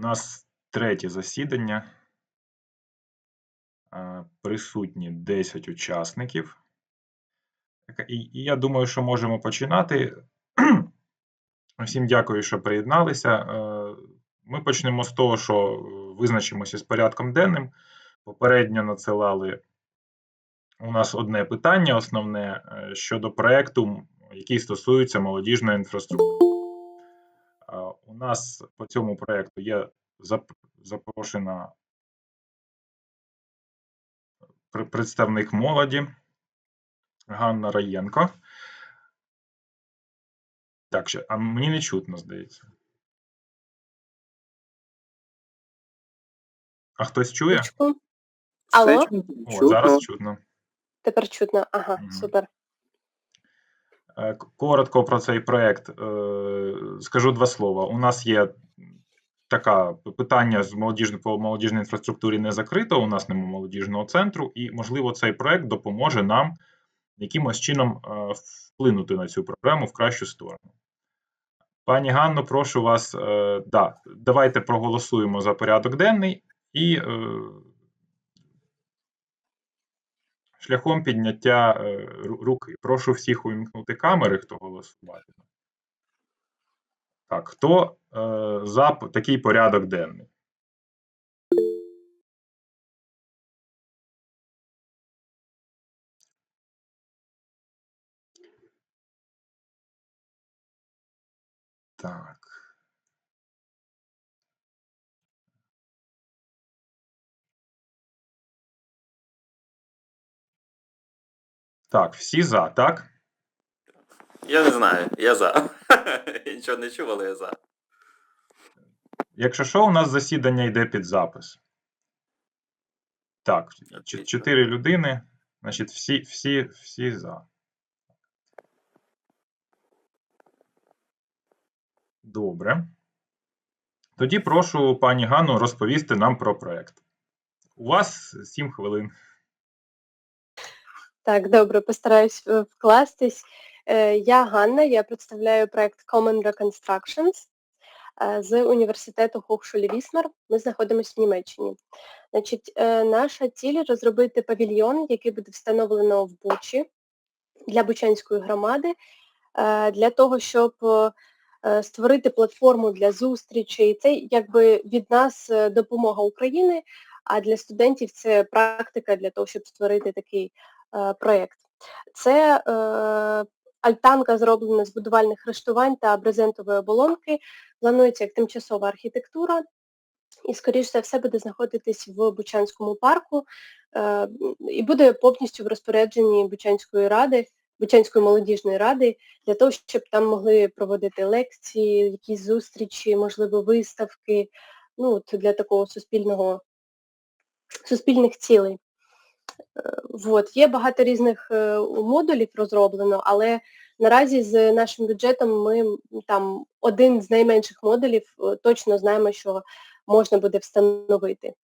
нас третє засідання. Е, Присутні 10 учасників. І, я думаю, що можемо починати. Всім дякую, що приєдналися. Е, Ми почнемо з того, що е, визначимося з порядком денним. Попередньо надсилали у нас одне питання, основне щодо проєкту, який стосується молодіжної інфраструктури. У нас по цьому проєкту є запрошена представник молоді Ганна Раєнко. Так, ще, а мені не чутно, здається. А хтось чує? Чутно. Алло, О, зараз чутно. тепер чутно. Ага, Мгм. супер. Е, Коротко про цей проект е, скажу два слова. У нас є така питання з молодіжної по молодіжній інфраструктурі не закрито. У нас немає молодіжного центру, і можливо цей проект допоможе нам якимось чином е, вплинути на цю проблему в кращу сторону. Пані Ганно, прошу вас, да, давайте проголосуємо за порядок денний і шляхом підняття е, руки. Прошу всіх увімкнути камери, хто голосуватиме. Так, хто е, за такий порядок денний? Так. Так, всі за, так? Я не знаю, я за. Я нічого не чув, але я за. Якщо що, у нас засідання йде під запис. Так, ч- чотири людини, значить, всі, всі, всі за. Добре. Тоді прошу пані Ганну розповісти нам про проект. У вас 7 хвилин. Так, добре, постараюсь е, вкластись. Е, Я Ганна, я представляю проект Common Reconstructions е, з університету Wismar. Ми знаходимося в Німеччині. Значить, наша ціль розробити павільйон, який буде встановлено в Бучі для Бучанської громади, для того, щоб створити платформу для зустрічей. Це якби від нас допомога України, а для студентів це практика для того, щоб створити такий проєкт. Це е, альтанка зроблена з будувальних рештувань та брезентової оболонки. Планується як тимчасова архітектура і, скоріш за все, буде знаходитись в Бучанському парку е, і буде повністю в розпорядженні Бучанської ради, Бучанської молодіжної ради, для того, щоб там могли проводити лекції, якісь зустрічі, можливо, виставки, ну, для такого суспільного, суспільних цілей. Вот. Є багато різних е, модулів розроблено, але наразі з нашим бюджетом ми там один з найменших модулів е, точно знаємо, що можна буде встановити.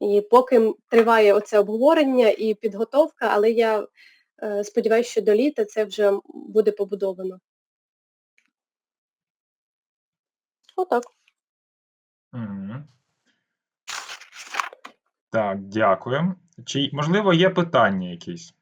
І поки триває оце обговорення і підготовка, але я е, сподіваюся, що до літа це вже буде побудовано. Отак. Мгм. Так, дякую. Чи, можливо, є питання якісь?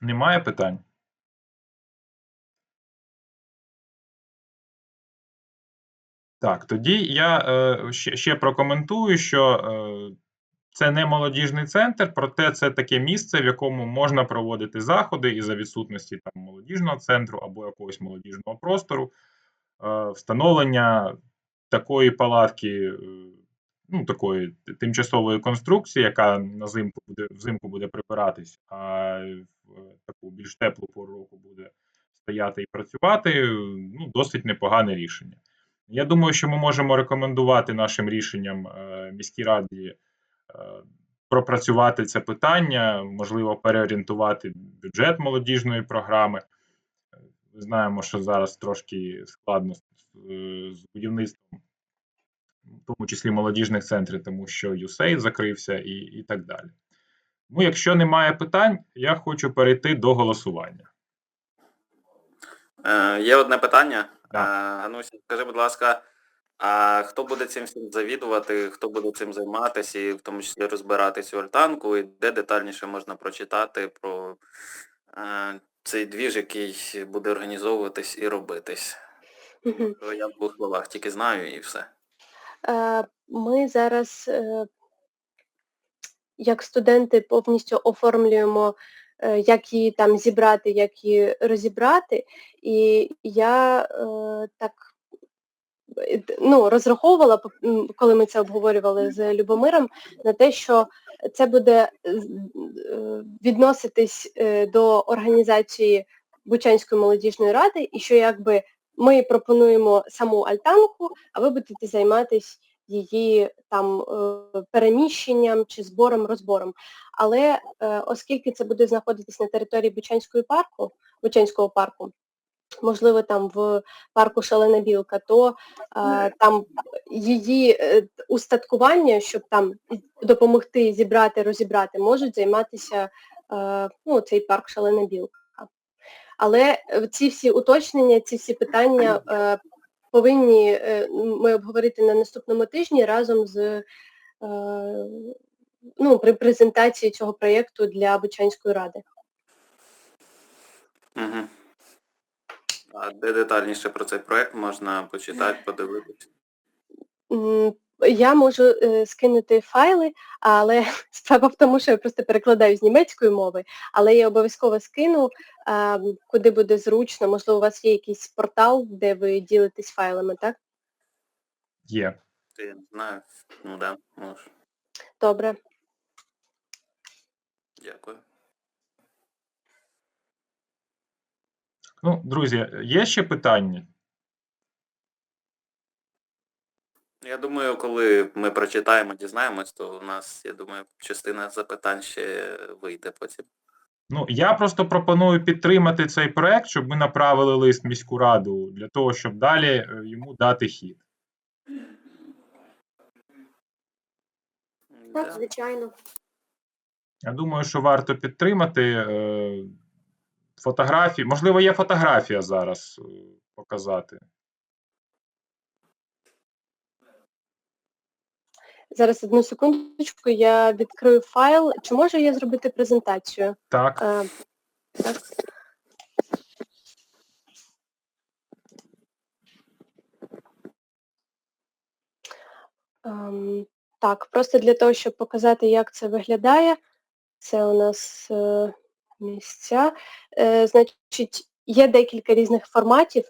Немає питань? Так, тоді я е, ще, ще прокоментую, що е, це не молодіжний центр, проте це таке місце, в якому можна проводити заходи і за відсутності там молодіжного центру або якогось молодіжного простору. Е, встановлення такої палатки, е, ну такої тимчасової конструкції, яка на зимку буде взимку буде прибиратись, а в таку більш теплу пору року буде стояти і працювати. Ну, досить непогане рішення. Я думаю, що ми можемо рекомендувати нашим рішенням е, міській раді е, пропрацювати це питання, можливо, переорієнтувати бюджет молодіжної програми. Знаємо, що зараз трошки складно з, е, будівництвом в тому числі молодіжних центрів, тому що USAID закрився і, і так далі. Ну, якщо немає питань, я хочу перейти до голосування. Е, є одне питання. Да. Е, Гануся, скажи, будь ласка, а хто буде цим всім завідувати, хто буде цим займатися і в тому числі розбирати цю альтанку, і де детальніше можна прочитати про е, цей двіж, який буде організовуватись і робитись? То Я в двох словах тільки знаю і все. Е, Ми зараз, е, як студенти, повністю оформлюємо, е, як її там зібрати, як її розібрати. І я е, так ну, розраховувала, коли ми це обговорювали з Любомиром, на те, що це буде е, відноситись е, до організації Бучанської молодіжної ради, і що якби ми пропонуємо саму альтанку, а ви будете займатися її там е, переміщенням чи збором, розбором. Але е, оскільки це буде знаходитись на території Бучанської парку, Бучанського парку, можливо, там в парку Шалена Білка, то е, там її е, устаткування, щоб там допомогти зібрати, розібрати, можуть займатися е, ну, цей парк Шалена Білка. Але е, ці всі уточнення, ці всі питання е, повинні е, ми обговорити на наступному тижні разом з е, ну, при презентації цього проєкту для Бучанської ради. Угу. А де детальніше про цей проект можна почитати, подивитися? Я можу е, скинути файли, але справа в тому, що я просто перекладаю з німецької мови, але я обов'язково скину, м, куди буде зручно. Можливо, у вас є якийсь портал, де ви ділитесь файлами, так? Є. Я не знаю. Ну да, можеш. Добре. Дякую. Ну, друзі, є ще питання? Я думаю, коли ми прочитаємо, дізнаємось, то у нас, я думаю, частина запитань ще вийде потім. Ну, я просто пропоную підтримати цей проект, щоб ми направили лист в міську раду для того, щоб далі е, йому дати хід. Да. звичайно. Я думаю, що варто підтримати е, фотографії. Можливо, є фотографія зараз е, показати. Зараз одну секундочку, я відкрию файл. Чи можу я зробити презентацію? Так, Е, так. Ем, так, просто для того, щоб показати, як це виглядає. Це у нас е, місця. Е, значить, є декілька різних форматів,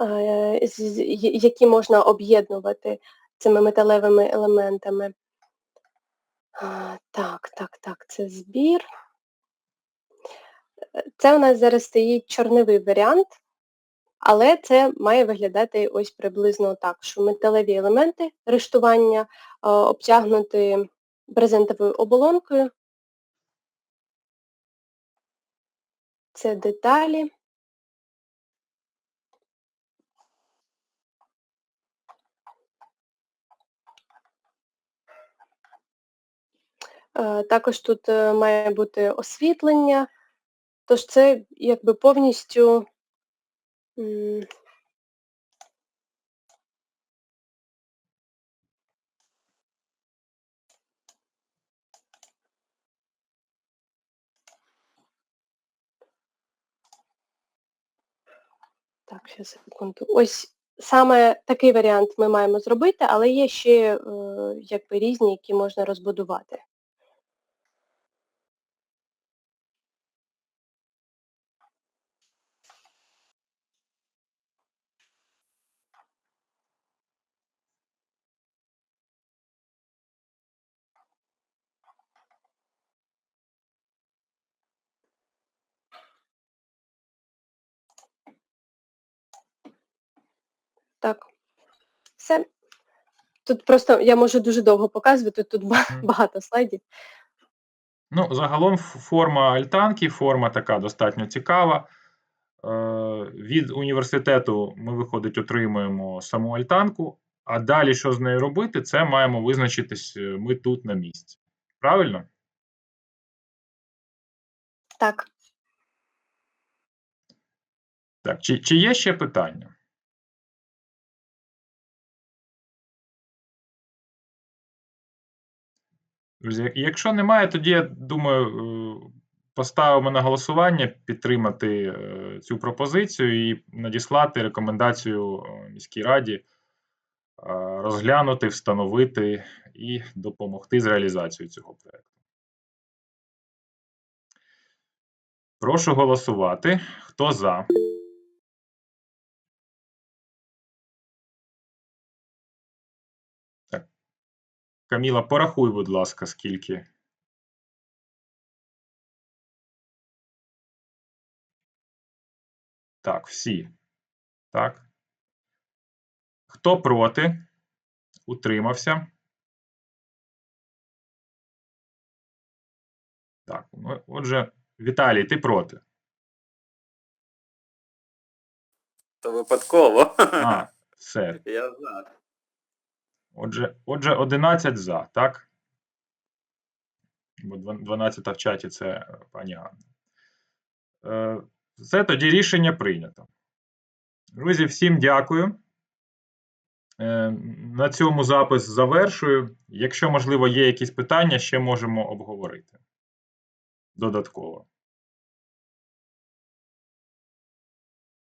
е, які можна об'єднувати цими металевими елементами. Так, так, так, це збір. Е, Це у нас зараз стоїть чорновий варіант, але це має виглядати ось приблизно так, що металеві елементи рештування обтягнуті брезентовою оболонкою. Це деталі. Е, Також тут е, має бути освітлення, тож це якби повністю Так, ще секунду. Ось саме такий варіант ми маємо зробити, але є ще е, якби різні, які можна розбудувати. Так. Все. Тут просто я можу дуже довго показувати, тут багато слайдів. ну, загалом форма альтанки, форма така достатньо цікава. Е, від університету ми, виходить, отримуємо саму альтанку, А далі, що з нею робити, це маємо визначитись е, ми тут на місці. Правильно? Так. Так, чи, чи є ще питання? Друзі, якщо немає, тоді я думаю, е, поставимо на голосування підтримати е, цю пропозицію і надіслати рекомендацію е, міській раді розглянути, встановити і допомогти з реалізацією цього проекту. Прошу голосувати. Хто за? Каміла, порахуй, будь ласка, скільки. Так, всі. Так. Хто проти? Утримався. Так, ну, отже, Віталій, ти проти. То випадково. А, все. Я за. Отже, отже, 11 за, так? Бо два- 12 в чаті це е, пані Ганна. Е, Все, тоді рішення прийнято. Друзі, всім дякую. Е, На цьому запис завершую. Якщо, можливо, є якісь питання, ще можемо обговорити додатково.